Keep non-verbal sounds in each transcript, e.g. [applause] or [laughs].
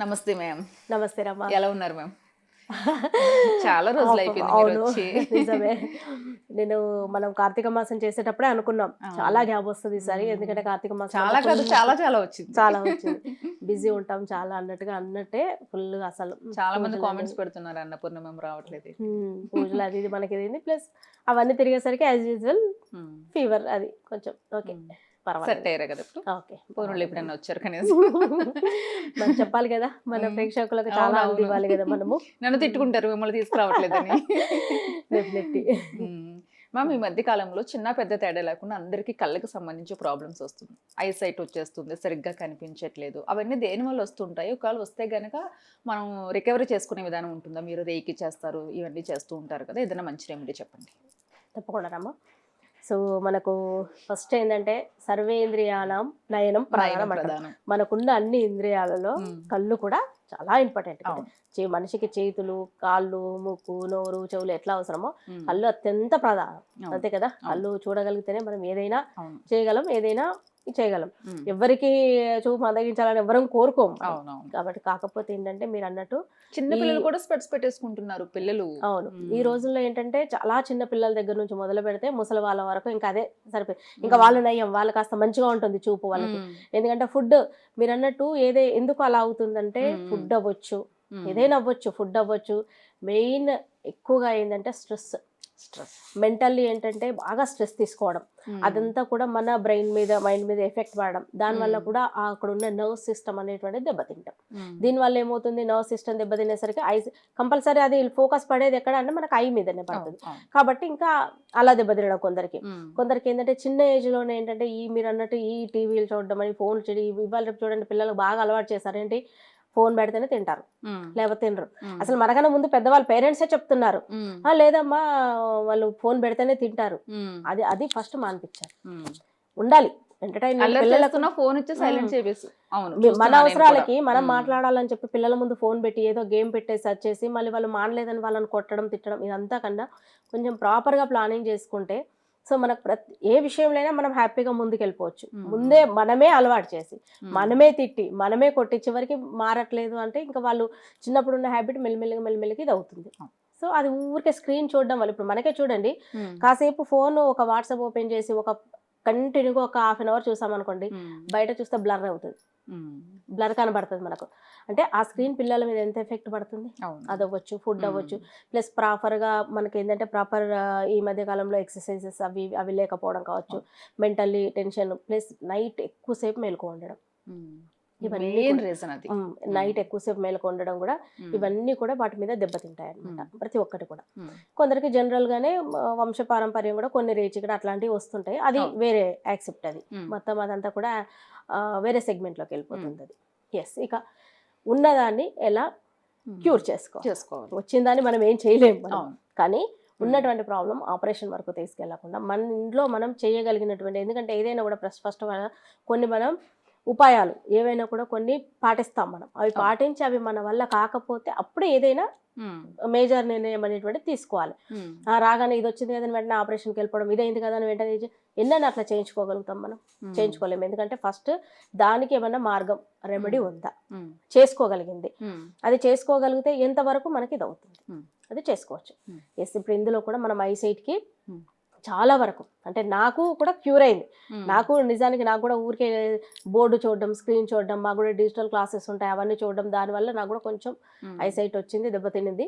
నమస్తే మ్యామ్ నమస్తే రమ్మా. ఎలా ఉన్నారు మ్యామ్ చాలా [laughs] రోజులు అయిపోయింది మీరు అవును. వచ్చి. [laughs] నిజమే. నేను మనం కార్తీక మాసం చేసేటప్పుడే అనుకున్నాం. చాలా గ్యాప్ వస్తుంది ఈసారి ఎందుకంటే కార్తీక మాసం చాలా కాదు చాలా చాలా వచ్చింది. చాలా వచ్చింది. [laughs] బిజీ ఉంటాం చాలా అన్నట్టుగా అన్నట్టే ఫుల్ అసలు. చాలా మంది కామెంట్స్ పెడుతున్నారు అన్నపూర్ణ మేము రావట్లేదు. పూజలు అది ఇది మనకి ప్లస్ అవన్నీ తిరిగేసరికి యాజ్ యూజువల్ ఫీవర్ అది కొంచెం. ఓకే సెట్ అయ్యారా కదా ఇప్పుడు? ఓకే. పూర్ణులు ఎప్పుడైనా వచ్చారు కనీసం? మనం చెప్పాలి కదా మన. ప్రేక్షకులకు చాలా ఇవ్వాలి కదా మనము. నన్ను తిట్టుకుంటారు మిమ్మల్ని తీసుకురావట్లేదని. డెఫినెట్లీ మ్యామ్ ఈ మధ్య కాలంలో చిన్న పెద్ద తేడా లేకుండా అందరికీ కళ్ళకి సంబంధించి ప్రాబ్లమ్స్ వస్తుంది. ఐసైట్ వచ్చేస్తుంది సరిగ్గా కనిపించట్లేదు. అవన్నీ దేని వల్ల వస్తుంటాయి? ఒకవేళ వస్తే గనక మనం రికవరీ చేసుకునే విధానం ఉంటుందా? మీరు రేకి చేస్తారు ఇవన్నీ చేస్తూ ఉంటారు కదా ఏదైనా మంచి రెమెడీ చెప్పండి. తప్పకుండా రమ్మ సో మనకు ఫస్ట్ ఏంటంటే సర్వేంద్రియానం నయనం ప్రధానం అంటారు మనకున్న అన్ని ఇంద్రియాలలో. కళ్ళు కూడా చాలా ఇంపార్టెంట్. చే మనిషికి చేతులు కాళ్ళు ముక్కు నోరు చెవులు ఎట్లా అవసరమో. కళ్ళు అత్యంత ప్రధానం. అంతే కదా కళ్ళు చూడగలిగితేనే మనం ఏదైనా చేయగలం ఏదైనా చేయగలం. ఎవరికి చూపు మందగించాలని ఎవరం కోరుకోము కాబట్టి కాకపోతే ఏంటంటే మీరు అన్నట్టు చిన్న పిల్లలు కూడా స్పెట్స్ పెట్టేసుకుంటున్నారు పిల్లలు అవును. ఈ రోజుల్లో ఏంటంటే చాలా చిన్న పిల్లల దగ్గర నుంచి మొదలు పెడితే ముసలి వాళ్ళ వరకు ఇంకా అదే సరిపోయి ఇంకా వాళ్ళు నయ్యం వాళ్ళు కాస్త మంచిగా ఉంటుంది చూపు వాళ్ళకి. ఎందుకంటే ఫుడ్ మీరు అన్నట్టు ఏదే ఎందుకు అలా అవుతుందంటే. ఫుడ్ అవ్వచ్చు. ఏదైనా అవ్వచ్చు ఫుడ్ అవ్వచ్చు మెయిన్ ఎక్కువగా ఏంటంటే స్ట్రెస్ మెంటల్లీ ఏంటంటే బాగా స్ట్రెస్ తీసుకోవడం. అదంతా కూడా మన బ్రెయిన్ మీద మైండ్ మీద ఎఫెక్ట్ పడడం. దానివల్ల మ్మ్. కూడా అక్కడ ఉన్న నర్వ్ సిస్టమ్ అనేటువంటిది దెబ్బతింటాం. దీనివల్ల ఏమవుతుంది? నర్వ్ సిస్టమ్ దెబ్బతినేసరికి ఐ కంపల్సరీ అది ఫోకస్ పడేది ఎక్కడ అంటే మనకు ఐ మీదనే పడుతుంది. కాబట్టి ఇంకా అలా దెబ్బతినడం కొందరికి. కొందరికి ఏంటంటే చిన్న ఏజ్లోనే ఏంటంటే ఈ మీరు అన్నట్టు ఈ టీవీలు చూడడం అని ఫోన్ చూడి ఇవాళ రేపు చూడండి పిల్లలకు బాగా అలవాటు చేశారు. ఏంటి? ఫోన్ పెడితేనే తింటారు. లేకపోతే తినరు. అసలు మనకన్నా ముందు పెద్దవాళ్ళు పేరెంట్సే చెప్తున్నారు. "ఆ, లేదమ్మా వాళ్ళు ఫోన్ పెడితేనే తింటారు. అది అది ఫస్ట్ మానిపించారు ఉండాలి. ఎంటర్టైన్మెంట్ ఫోన్ ఇచ్చి సైలెంట్ అవును మన అవసరాలకి. మనం. మాట్లాడాలని చెప్పి పిల్లల ముందు ఫోన్ పెట్టి ఏదో గేమ్ పెట్టేసి వచ్చేసి మళ్ళీ వాళ్ళు మానలేదని వాళ్ళని కొట్టడం తిట్టడం ఇదంతా కన్నా కొంచెం ప్రాపర్గా ప్లానింగ్ చేసుకుంటే సో మనకు ప్రతి ఏ విషయంలోనైనా మనం హ్యాపీగా ముందుకు వెళ్ళిపోవచ్చు మ్మ్. ముందే మనమే అలవాటు చేసి. మనమే తిట్టి మనమే కొట్టి చివరికి మారట్లేదు అంటే ఇంకా వాళ్ళు చిన్నప్పుడు ఉన్న హ్యాబిట్ మెల్లిమెల్లిగా మెల్లిమెల్లిగా ఇది అవుతుంది. సో అది ఊరికే స్క్రీన్ చూడడం వల్ల ఇప్పుడు మనకే చూడండి. కాసేపు ఫోన్ ఒక వాట్సాప్ ఓపెన్ చేసి ఒక కంటిన్యూగా ఒక హాఫ్ అన్ అవర్ చూసామనుకోండి. బయట చూస్తే బ్లర్ అవుతుంది. బ్లర్ కనబడుతుంది మనకు. అంటే ఆ స్క్రీన్ పిల్లల మీద ఎంత ఎఫెక్ట్ పడుతుంది? అది అవ్వచ్చు ఫుడ్. అవ్వచ్చు. ప్లస్ ప్రాపర్గా మనకి ఏంటంటే ప్రాపర్ ఈ మధ్య కాలంలో ఎక్సర్సైజెస్ అవి అవి లేకపోవడం కావచ్చు. Mentally tension. ప్లస్ నైట్ ఎక్కువసేపు మేలుకో ఉండడం. మెయిన్ కూడా- రీజన్ అది. నైట్ ఎక్కువసేపు మేలుకో ఉండడం కూడా. ఇవన్నీ కూడా వాటి మీద దెబ్బతింటాయి అనమాట. ప్రతి ఒక్కటి కూడా. కొందరికి జనరల్గానే వంశ పారంపర్యం కూడా కొన్ని రేచికడ అట్లాంటివి వస్తుంటాయి. అది. వేరే యాక్సెప్ట్ అది. మొత్తం అదంతా కూడా వేరే సెగ్మెంట్లోకి వెళ్ళిపోతుంది అది. ఎస్ ఇక ఉన్నదాన్ని ఎలా. క్యూర్ చేసుకో చేసుకోవాలి. వచ్చిందాన్ని మనం ఏం చేయలేము కానీ ఉన్నటువంటి ప్రాబ్లం ఆపరేషన్ వరకు తీసుకెళ్ళకుండా మన ఇంట్లో మనం చేయగలిగినటువంటి ఎందుకంటే ఏదైనా కూడా ఫస్ట్ ఫస్ట్ కొన్ని మనం ఉపాయాలు ఏవైనా కూడా కొన్ని పాటిస్తాం మనం అవి. పాటించి అవి మన వల్ల కాకపోతే అప్పుడు ఏదైనా. మేజర్ నిర్ణయం అనేటువంటిది తీసుకోవాలి రాగానే ఇది వచ్చింది కదా వెంటనే ఆపరేషన్కి వెళ్ళిపోవడం ఇదైంది కదా అని వెంటనే ఎన్నైనా అట్లా చేయించుకోగలుగుతాం మనం. చేయించుకోలేము ఎందుకంటే ఫస్ట్ దానికి ఏమన్నా మార్గం రెమెడీ ఉందా. చేసుకోగలిగింది. అది చేసుకోగలిగితే ఎంతవరకు మనకి ఇది అవుతుంది. అది చేసుకోవచ్చు. ఎస్ ఇప్పుడు ఇందులో కూడా మనం ఐసైట్కి. చాలా వరకు అంటే నాకు కూడా క్యూర్ అయింది. నాకు నిజానికి నాకు కూడా ఊరికే బోర్డు చూడడం స్క్రీన్ చూడడం మాకు కూడా డిజిటల్ క్లాసెస్ ఉంటాయి అవన్నీ చూడడం దానివల్ల నాకు కూడా కొంచెం. ఐసైట్ వచ్చింది దెబ్బతినింది.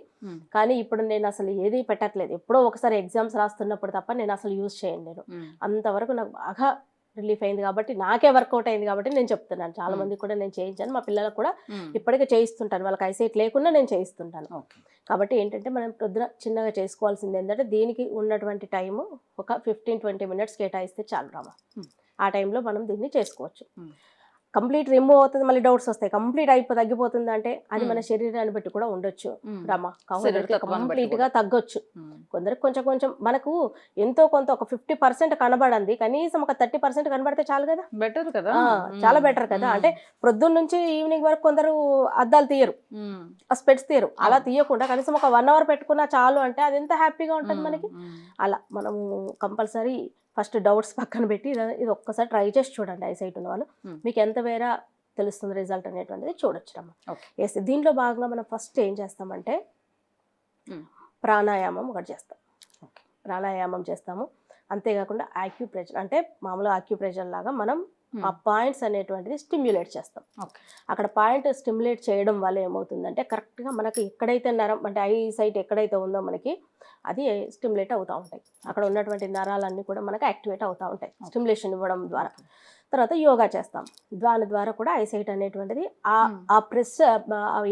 కానీ ఇప్పుడు నేను అసలు ఏది పెట్టట్లేదు ఎప్పుడో ఒకసారి ఎగ్జామ్స్ రాస్తున్నప్పుడు తప్ప నేను అసలు యూజ్ చేయను నేను. అంతవరకు నాకు బాగా రిలీఫ్ అయింది కాబట్టి నాకే వర్కౌట్ అయింది కాబట్టి నేను చెప్తున్నాను చాలా. మందికి కూడా నేను చేయించాను మా పిల్లలకు కూడా. ఇప్పటికే చేయిస్తుంటాను వాళ్ళకి ఐసైట్ లేకుండా నేను చేయిస్తుంటాను కాబట్టి ఏంటంటే మనం పొద్దున చిన్నగా చేసుకోవాల్సింది ఏంటంటే దీనికి ఉన్నటువంటి టైము ఒక ఫిఫ్టీన్ ట్వంటీ మినిట్స్ కేటాయిస్తే చాలు రామా. ఆ టైంలో మనం దీన్ని చేసుకోవచ్చు. కంప్లీట్ రిమూవ్ అవుతుంది మళ్ళీ డౌట్స్ వస్తాయి కంప్లీట్ అయిపో తగ్గిపోతుంది అంటే అది మన. శరీరాన్ని బట్టి కూడా ఉండొచ్చు. రామా కంప్లీట్గా తగ్గొచ్చు. కొందరికి కొంచెం కొంచెం మనకు ఎంతో కొంత ఒక ఫిఫ్టీ పర్సెంట్ కనబడంది కనీసం ఒక థర్టీ పర్సెంట్ కనబడితే చాలు కదా బెటర్ కదా చాలా బెటర్ కదా అంటే ప్రొద్దున్న నుంచి ఈవినింగ్ వరకు కొందరు అద్దాలు తీయరు. ఆ స్పెట్స్ తీయరు అలా. తీయకుండా కనీసం ఒక వన్ అవర్ పెట్టుకున్నా చాలు అంటే అది ఎంత హ్యాపీగా ఉంటుంది. మనకి. అలా మనము కంపల్సరీ ఫస్ట్ డౌట్స్ పక్కన పెట్టి ఇది ఒక్కసారి ట్రై చేసి చూడండి ఐసైట్ ఉన్న వాళ్ళు Hmm. మీకు ఎంత వేరే తెలుస్తుంది రిజల్ట్ అనేటువంటిది చూడొచ్చు అమ్మ. ఎస్ దీంట్లో భాగంగా మనం ఫస్ట్ ఏం చేస్తామంటే Hmm. ప్రాణాయామం ఒకటి చేస్తాం. ప్రాణాయామం చేస్తాము అంతేకాకుండా ఆక్యుప్రెషర్ అంటే మామూలుగా ఆక్యుప్రెషర్ లాగా మనం. ఆ పాయింట్స్ అనేటువంటిది స్టిమ్యులేట్ చేస్తాం. అక్కడ పాయింట్ స్టిమ్యులేట్ చేయడం వల్ల ఏమవుతుందంటే కరెక్ట్గా మనకి ఎక్కడైతే నరం అంటే ఐ సైట్ ఎక్కడైతే ఉందో మనకి అది స్టిమ్యులేట్ అవుతూ ఉంటాయి. అక్కడ ఉన్నటువంటి నరాలన్నీ కూడా మనకి యాక్టివేట్ అవుతూ ఉంటాయి స్టిమ్యులేషన్ ఇవ్వడం ద్వారా. తర్వాత యోగా చేస్తాం. దాని ద్వారా కూడా ఐసైట్ అనేటువంటిది ఆ. ఆ ప్రెస్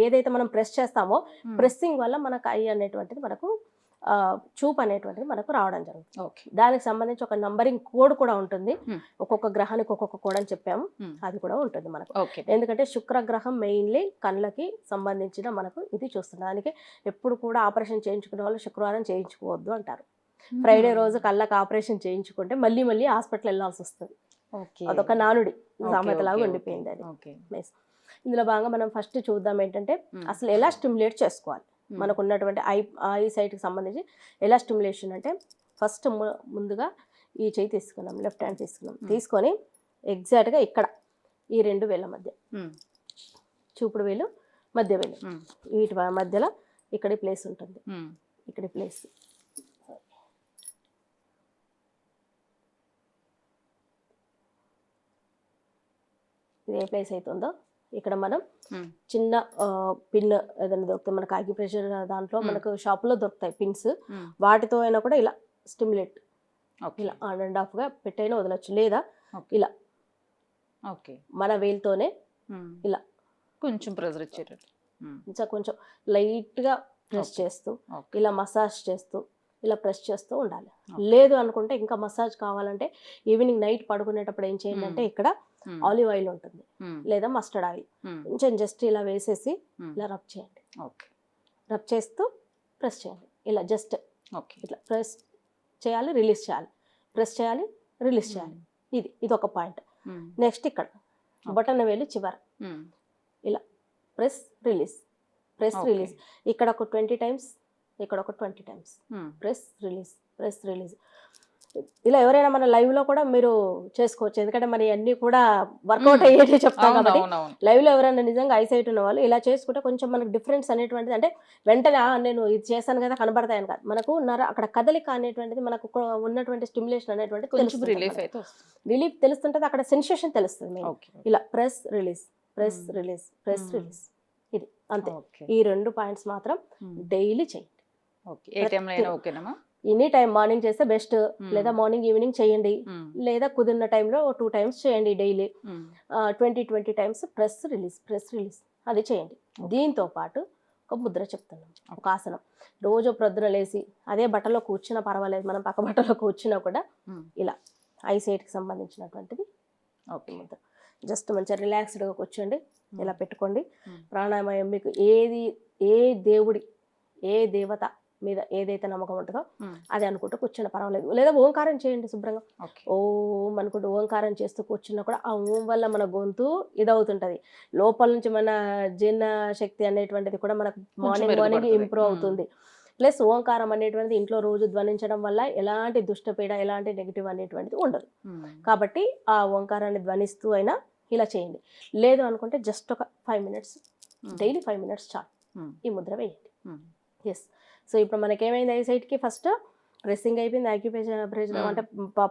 ఏదైతే మనం ప్రెస్ చేస్తామో ప్రెస్సింగ్ వల్ల మనకు ఐ అనేటువంటిది మనకు చూపు అనేటువంటిది మనకు రావడం జరుగుతుంది. దానికి సంబంధించి ఒక నంబరింగ్ కోడ్ కూడా ఉంటుంది. ఒక్కొక్క గ్రహానికి ఒక్కొక్క కోడ్ అని చెప్పాము. అది కూడా ఉంటుంది మనకు. ఎందుకంటే శుక్రగ్రహం మెయిన్లీ కళ్ళకి సంబంధించిన మనకు ఇది చూస్తుంది. దానికి ఎప్పుడు కూడా ఆపరేషన్ చేయించుకునే వాళ్ళు శుక్రవారం చేయించుకోవద్దు అంటారు. ఫ్రైడే రోజు కళ్ళకి ఆపరేషన్ చేయించుకుంటే మళ్ళీ మళ్ళీ హాస్పిటల్ వెళ్ళాల్సి వస్తుంది. అదొక నానుడి సామెతలాగా ఉండిపోయింది అది. ఇందులో భాగంగా మనం ఫస్ట్ చూద్దాం ఏంటంటే. అసలు ఎలా స్టిమ్యులేట్ చేసుకోవాలి. మనకు ఉన్నటువంటి ఐ ఐ సైట్కి సంబంధించి ఎలా స్టిమ్యులేషన్ అంటే ఫస్ట్ ముందుగా ఈ చేయి తీసుకున్నాం లెఫ్ట్ హ్యాండ్ తీసుకున్నాం. తీసుకొని ఎగ్జాక్ట్గా ఇక్కడ ఈ రెండు వేల మధ్య. చూపుడు వేలు మధ్య వేలు. వీటి మధ్యలో ఇక్కడ ప్లేస్ ఉంటుంది. ఇక్కడ ప్లేస్. ఇది ఏ ప్లేస్ అవుతుందో ఇక్కడ మనం. చిన్న పిన్ ఏదైనా దొరుకుతాయి మనకు ఆక్యుప్రెషర్ దాంట్లో Hmm. మనకు షాప్లో దొరుకుతాయి పిన్స్. వాటితో అయినా కూడా ఇలా స్టిమ్యులేట్ ఇలా ఆన్ అండ్ ఆఫ్గా పెట్టైనా వదలొచ్చు లేదా. ఇలా ఓకే మన వేలుతోనే. ఇలా. కొంచెం ప్రెజర్ ఇచ్చేటట్టు ఇంకా కొంచెం లైట్గా ప్రెస్. చేస్తూ ఇలా మసాజ్ చేస్తూ ఇలా ప్రెస్ చేస్తూ ఉండాలి. లేదు అనుకుంటే ఇంకా మసాజ్ కావాలంటే ఈవినింగ్ నైట్ పడుకునేటప్పుడు ఏం చేయండి అంటే ఇక్కడ ఆలివ్ ఆయిల్ ఉంటుంది. లేదా మస్టర్డ్ ఆయిల్. కొంచెం జస్ట్ ఇలా వేసేసి. ఇలా రబ్ చేయండి. ఓకే. రబ్ చేస్తూ ప్రెస్ చేయండి. ఇలా జస్ట్ ఓకే. ఇట్లా ప్రెస్ చేయాలి రిలీజ్ చేయాలి. ప్రెస్ చేయాలి రిలీజ్ చేయాలి. ఇది ఇది ఒక పాయింట్. నెక్స్ట్ ఇక్కడ బటన్ వేలు చివర. Um, press release. Press. Release. ఇక్కడ ఒక ట్వంటీ టైమ్స్ ఇక్కడ ఒక twenty times. Press release press release. ఇలా ఎవరైనా మన live లో కూడా మీరు చేసుకోవచ్చు. ఎందుకంటే మరి అన్నీ కూడా వర్కౌట్ మ్మ్. అయ్యేటి చెప్తాం కాబట్టి live లో ఎవరైనా నిజంగా ఐసైట్ ఉన్న వాళ్ళు ఇలా చేసుకుంటే కొంచెం మనకు డిఫరెన్స్ అనేటువంటిది అంటే వెంటనే "ఆ, నేను ఇది చేశాను కదా కనబడతాయని కాదు. మనకు నర అక్కడ కదలిక అనేటువంటిది మనకు ఉన్నటువంటి స్టిమ్యులేషన్ అనేటువంటిది కొంచెం రిలీఫ్ తెలుస్తుంటుంది అక్కడ సెన్సేషన్ తెలుస్తుంది ఇలా press release press. Release press. Release. ఇది అంతే. ఈ రెండు పాయింట్స్ మాత్రం డైలీ చేయండి ఎనీ టైం మార్నింగ్ చేస్తే బెస్ట్. లేదా మార్నింగ్ ఈవినింగ్ చేయండి. లేదా కుదిరిన టైంలో టూ టైమ్స్ చేయండి daily. Twenty twenty times press release press release. అది చేయండి. దీంతో పాటు ఒక ముద్ర చెప్తున్నాం. ఒక ఆసనం. రోజు ప్రొద్దున లేసి అదే బట్టలో కూర్చున్నా పర్వాలేదు. మనం పక్క బట్టలో కూర్చున్నా కూడా ఉమ్, ఐ సైట్కి సంబంధించినటువంటిది ఓకే. ముద్ర. జస్ట్ మంచిగా రిలాక్స్డ్గా కూర్చోండి. ఇలా పెట్టుకోండి. ప్రాణాయామం మీకు ఏది ఏ దేవుడి ఏ దేవత మీద ఏదైతే నమ్మకం ఉంటుందో అది అనుకుంటూ కూర్చున్న పర్వాలేదు. లేదా ఓంకారం చేయండి శుభ్రంగా. ఓం అనుకుంటూ ఓంకారం చేస్తూ కూర్చున్నా కూడా ఆ ఓం వల్ల మన గొంతు ఇదవుతుంటది. లోపల నుంచి మన జీర్ణ శక్తి అనేటువంటిది కూడా మనకు మార్నింగ్ మార్నింగ్. ఇంప్రూవ్. అవుతుంది. ప్లస్ ఓంకారం అనేటువంటిది ఇంట్లో రోజు ధ్వనించడం వల్ల ఎలాంటి దుష్టపీడ ఎలాంటి నెగిటివ్ అనేటువంటిది ఉండదు. కాబట్టి ఆ ఓంకారాన్ని ధ్వనిస్తూ అయినా ఇలా చేయండి. లేదు అనుకుంటే జస్ట్ ఒక five minutes daily five minutes చాలు. ఈ ముద్ర వేయండి. ఎస్ సో ఇప్పుడు మనకేమైంది ఐ సైట్కి? ఫస్ట్ ప్రెస్సింగ్ అయిపోయింది ఆక్యుపేషన్ ప్రెస్. అంటే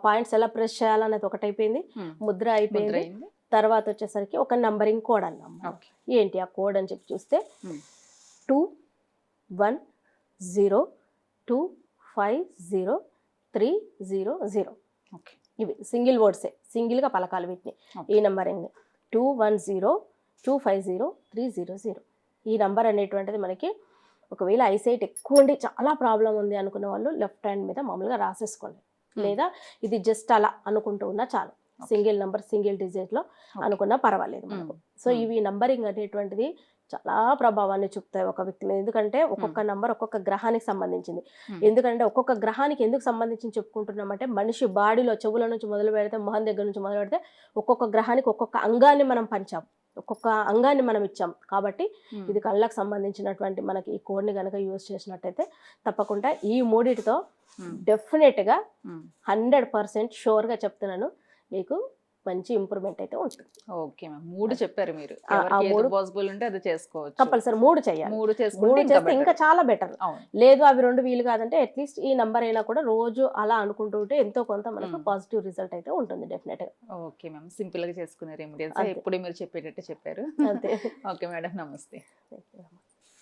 పాయింట్స్ ఎలా ప్రెస్ చేయాలనేది ఒకటి అయిపోయింది ఉమ్. ముద్ర అయిపోయింది. తర్వాత వచ్చేసరికి ఒక నంబరింగ్ కోడ్ అన్నాం ఏంటి ఆ కోడ్ అని చెప్పి చూస్తే. Two one zero two five zero three zero zero. Okay. ఇవి సింగిల్ వర్డ్సే. సింగిల్గా పలకాలి వీటిని. ఈ numbering two one zero two five zero three zero zero. ఈ నంబర్ అనేటువంటిది మనకి ఒకవేళ ఐసైట్ ఎక్కువ ఉండి చాలా ప్రాబ్లం ఉంది అనుకున్న వాళ్ళు లెఫ్ట్ హ్యాండ్ మీద మామూలుగా రాసేసుకోండి Hmm. లేదా ఇది జస్ట్ అలా అనుకుంటూ ఉన్నా చాలు. సింగిల్ నంబర్ సింగిల్ డిజిట్లో. అనుకున్నా పర్వాలేదు మనకు సో Hmm. ఇవి నంబరింగ్ అనేటువంటిది చాలా ప్రభావాన్ని చూపుతాయి ఒక వ్యక్తి మీద ఎందుకంటే ఒక్కొక్క నంబర్ ఒక్కొక్క గ్రహానికి సంబంధించింది Hmm. ఎందుకంటే ఒక్కొక్క గ్రహానికి ఎందుకు సంబంధించి చెప్పుకుంటున్నామంటే మనిషి బాడీలో చెవుల నుంచి మొదలు పెడితే మొహం దగ్గర నుంచి మొదలు పెడితే ఒక్కొక్క గ్రహానికి ఒక్కొక్క అంగాన్ని మనం పంచాం ఒక్కొక్క అంగాన్ని మనం ఇచ్చాం. కాబట్టి ఇది కళ్ళకు సంబంధించినటువంటి మనకి ఈ కోడ్ని కనుక యూజ్ చేసినట్టయితే తప్పకుండా ఈ మూడిటితో డెఫినెట్గా హండ్రెడ్ పర్సెంట్ షూర్గా చెప్తున్నాను. మీకు మంచి ఇంప్రూవ్మెంట్ అయితే ఉంటుంది. Okay ma'am. మూడు చెప్పారు మీరు. మూడు- పాసిబుల్ ఉంటే అది చేసుకోవచ్చు. కంపల్సరీ మూడు చేయాలి. మూడు మూడు చేస్తే ఇంకా. చాలా బెటర్ లేదు అవి రెండు వీలు కాదంటే అట్లీస్ట్ ఈ నంబర్ అయినా కూడా రోజు అలా అనుకుంటూ ఉంటే ఎంతో కొంత మనకు. పాజిటివ్ రిజల్ట్ అయితే ఉంటుంది డెఫినెట్గా ఓకే మ్యామ్. సింపుల్గా చేసుకునే రెమెడీస్. ఎప్పుడు మీరు చెప్పేటట్టు చెప్పారు. అంతే. [laughs] Okay madam. నమస్తే.